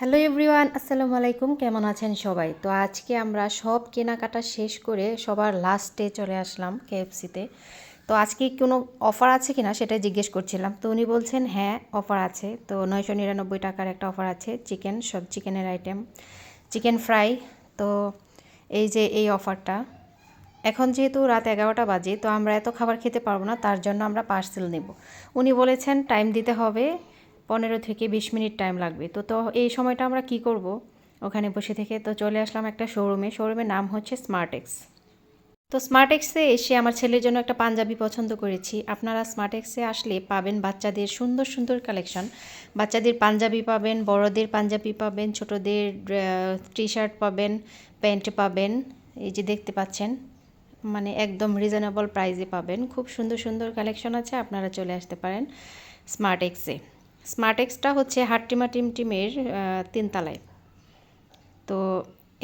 Hello everyone আসসালামু আলাইকুম, কেমন আছেন সবাই? তো আজকে আমরা সব কেনাকাটা শেষ করে সবার লাস্টে চলে আসলাম কেএফসিতে তো আজকে কোনো অফার আছে কি না সেটা জিজ্ঞেস করছিলাম। তো উনি বলছেন হ্যাঁ অফার আছে। তো নয়শো নিরানব্বই টাকার একটা অফার আছে চিকেন সব চিকেনের আইটেম চিকেন ফ্রাই তো এই যে এই অফারটা এখন যেহেতু রাত এগারোটা বাজে, তো আমরা এত খাবার খেতে পারব না, তার জন্য আমরা পার্সেল নেব। উনি বলেছেন টাইম দিতে হবে। পনেরো থেকে বিশ মিনিট টাইম লাগবে। তো তো এই সময়টা আমরা কি করব? ওখানে বসে থেকে তো চলে আসলাম একটা শোরুমে শোরুমের নাম হচ্ছে স্মার্টেক্স তো স্মার্টেক্সে এসে আমার ছেলের জন্য একটা পাঞ্জাবি পছন্দ করেছি। আপনারা স্মার্টেক্সে আসলে পাবেন বাচ্চাদের সুন্দর সুন্দর কালেকশন বাচ্চাদের পাঞ্জাবি পাবেন, বড়দের পাঞ্জাবি পাবেন, ছোটদের টি শার্ট পাবেন, প্যান্ট পাবেন। এই যে দেখতে পাচ্ছেন মানে একদম রিজনেবল প্রাইসে পাবেন। খুব সুন্দর সুন্দর কালেকশন আছে, আপনারা চলে আসতে পারেন স্মার্ট এক্সে স্মার্ট এক্সটা হচ্ছে হাট্টিমা টিম টিমের তিনতলায়। তো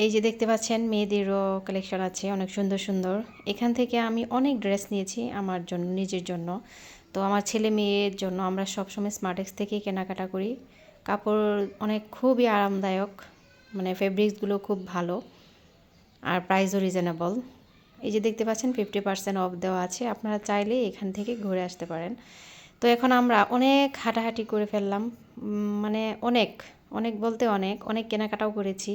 এই যে দেখতে পাচ্ছেন, মেয়েদেরও কালেকশন আছে, অনেক সুন্দর সুন্দর। এখান থেকে আমি অনেক ড্রেস নিয়েছি আমার জন্য, নিজের জন্য। তো আমার ছেলে মেয়ের জন্য আমরা সবসময় স্মার্টেক্স থেকেই কেনাকাটা করি। কাপড় অনেক খুবই আরামদায়ক মানে ফেব্রিক্সগুলো খুব ভালো আর প্রাইসও রিজনেবল এই যে দেখতে পাচ্ছেন ফিফটি পার্সেন্ট অফ দেওয়া আছে। আপনারা চাইলে এখান থেকে ঘুরে আসতে পারেন। তো এখন আমরা অনেক হাঁটাহাঁটি করে ফেললাম মানে অনেক অনেক বলতে অনেক অনেক কেনাকাটাও করেছি।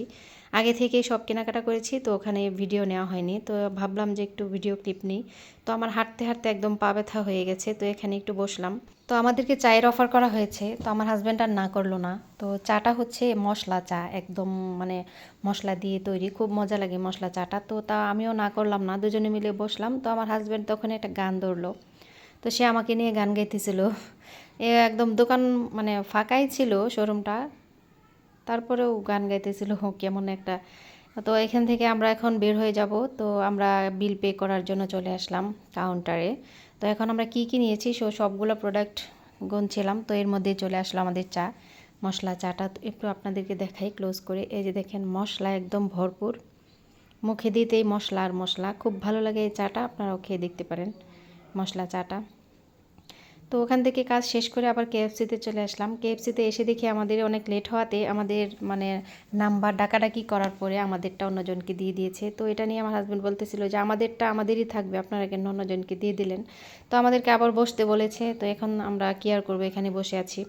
আগে থেকেই সব কেনাকাটা করেছি, তো ওখানে ভিডিও নেওয়া হয়নি। তো ভাবলাম যে একটু ভিডিও ক্লিপ নিই। তো আমার হাঁটতে হাঁটতে একদম পা ব্যথা হয়ে গেছে, তো এখানে একটু বসলাম। তো আমাদেরকে চায়ের অফার করা হয়েছে, তো আমার হাজব্যান্ড আর না করল না। তো চাটা হচ্ছে মশলা চা, একদম মানে মশলা দিয়ে তৈরি, খুব মজা লাগে মশলা চাটা। তো তা আমিও না করলাম না, দুজনে মিলে বসলাম। তো আমার হাজব্যান্ড তখন একটা গান ধরলো। তো সে আমাকে নিয়ে গান গাইতেছিল। এ একদম দোকান মানে ফাঁকাই ছিল শোরুমটা। তারপরেও গান গাইতেছিল কেমন একটা। তো এখান থেকে আমরা এখন বের হয়ে যাব। তো আমরা বিল পে করার জন্য চলে আসলাম কাউন্টারে তো এখন আমরা কি কি নিয়েছি, সো সবগুলো প্রোডাক্ট গুনছিলাম। তো এর মধ্যে চলে আসলো আমাদের চা, মশলা চাটা। একটু আপনাদেরকে দেখাই ক্লোজ করে। এই যে দেখেন, মশলা একদম ভরপুর। মুখে দিতেই মশলা আর মশলা। খুব ভালো লাগে এই চাটা, আপনারাও খেয়ে দেখতে পারেন। মশলা, চাটা। তো ওখান থেকে কাজ শেষ করে আবার কেএফসিতে চলে আসলাম। কেএফসিতে এসে দেখি আমাদের অনেক লেট হওয়াতে আমাদের মানে নাম্বার ডাকাডাকি করার পরে আমাদেরটা অন্যজনকে দিয়ে দিয়েছে। তো এটা নিয়ে আমার হাজব্যান্ড বলতেছিল যে, আমাদেরটা আমাদেরই থাকবে, আপনারা কেন অন্যজনকে দিয়ে দিলেন? তো আমাদেরকে আবার বসতে বলেছে। তো এখন আমরা কেয়ার করব? এখানে বসে আছি।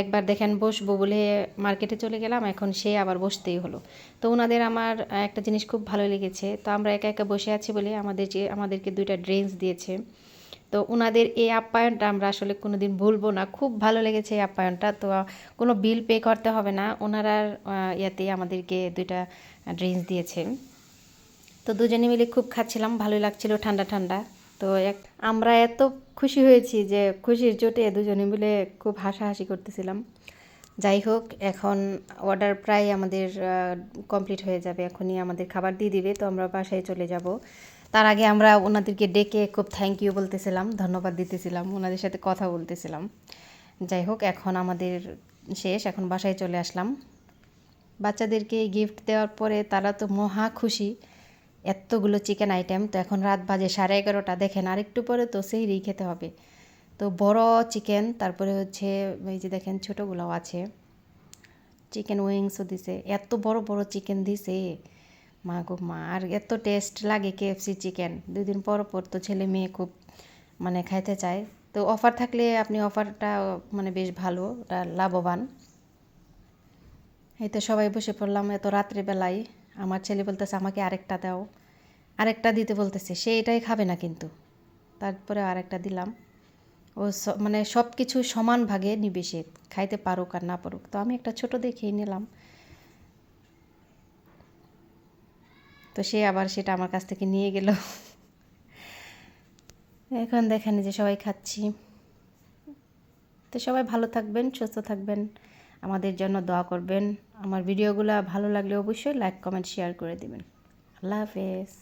একবার দেখেন বসবো বলে মার্কেটে চলে গেলাম, এখন সে আবার বসতেই হলো। তো ওনাদের আমার একটা জিনিস খুব ভালো লেগেছে, তো আমরা একা একা বসে আছি বলে আমাদের যে, আমাদেরকে দুইটা ড্রিঙ্কস দিয়েছে। তো ওনাদের এই আপ্যায়নটা আমরা আসলে কোনো দিন ভুলবো না, খুব ভালো লেগেছে এই আপ্যায়নটা। তো কোনো বিল পে করতে হবে না ওনারা ইয়াতেই আমাদেরকে দুইটা ড্রিঙ্কস দিয়েছে। তো দুজনে মিলে খুব খাচ্ছিলাম, ভালোই লাগছিল, ঠান্ডা ঠান্ডা। তো এক, আমরা এত খুশি হয়েছি যে খুশির চোটে দুজনে মিলে খুব হাসাহাসি করতেছিলাম। যাই হোক, এখন অর্ডার প্রায় আমাদের কমপ্লিট হয়ে যাবে। এখনই আমাদের খাবার দিয়ে দিবে, তো আমরা বাসায় চলে যাব। তার আগে আমরা ওনাদেরকে ডেকে খুব থ্যাংক ইউ বলতেছিলাম, ধন্যবাদ দিতেছিলাম, ওনাদের সাথে কথা বলতেছিলাম। যাই হোক, এখন আমাদের শেষ, এখন বাসায় চলে আসলাম। বাচ্চাদেরকে গিফট দেওয়ার পরে তারা তো মহা খুশি। এতগুলো চিকেন আইটেম তো এখন রাত বাজে সাড়ে এগারোটা, দেখেন আরেকটু পরে তো সেই খেতে হবে। তো বড় চিকেন তারপরে হচ্ছে এই যে দেখেন ছোটোগুলোও আছে। চিকেন উইংসও দিছে, এত বড় বড় চিকেন দিছে। মা গো মা, আর এত টেস্ট লাগে কেএফসি চিকেন দুই দিন পর পর তো ছেলে মেয়ে খুব মানে খাইতে চায়। তো অফার থাকলে আপনি অফারটা মানে বেশ ভালো, ওটা লাভবান। এই তো সবাই বসে পড়লাম এত রাত্রিবেলায় আমার ছেলে বলতেছে, আমাকে আরেকটা দাও। আরেকটা দিতে বলতেছে, সে এটাই খাবে না কিন্তু। তারপরে আরেকটা দিলাম। ও মানে সব কিছু সমান ভাগে নিবে সে, খাইতে পারুক আর না পারুক। তো আমি একটা ছোট দেখেই নিলাম। তো সে আবার সেটা আমার কাছ থেকে নিয়ে গেল। এখন দেখেন যে সবাই খাচ্ছি। তো সবাই ভালো থাকবেন, সুস্থ থাকবেন। আমাদের জন্য দোয়া করবেন। আমার ভিডিওগুলো ভালো লাগলে অবশ্যই লাইক কমেন্ট শেয়ার করে দেবেন। আল্লাহ হাফেজ।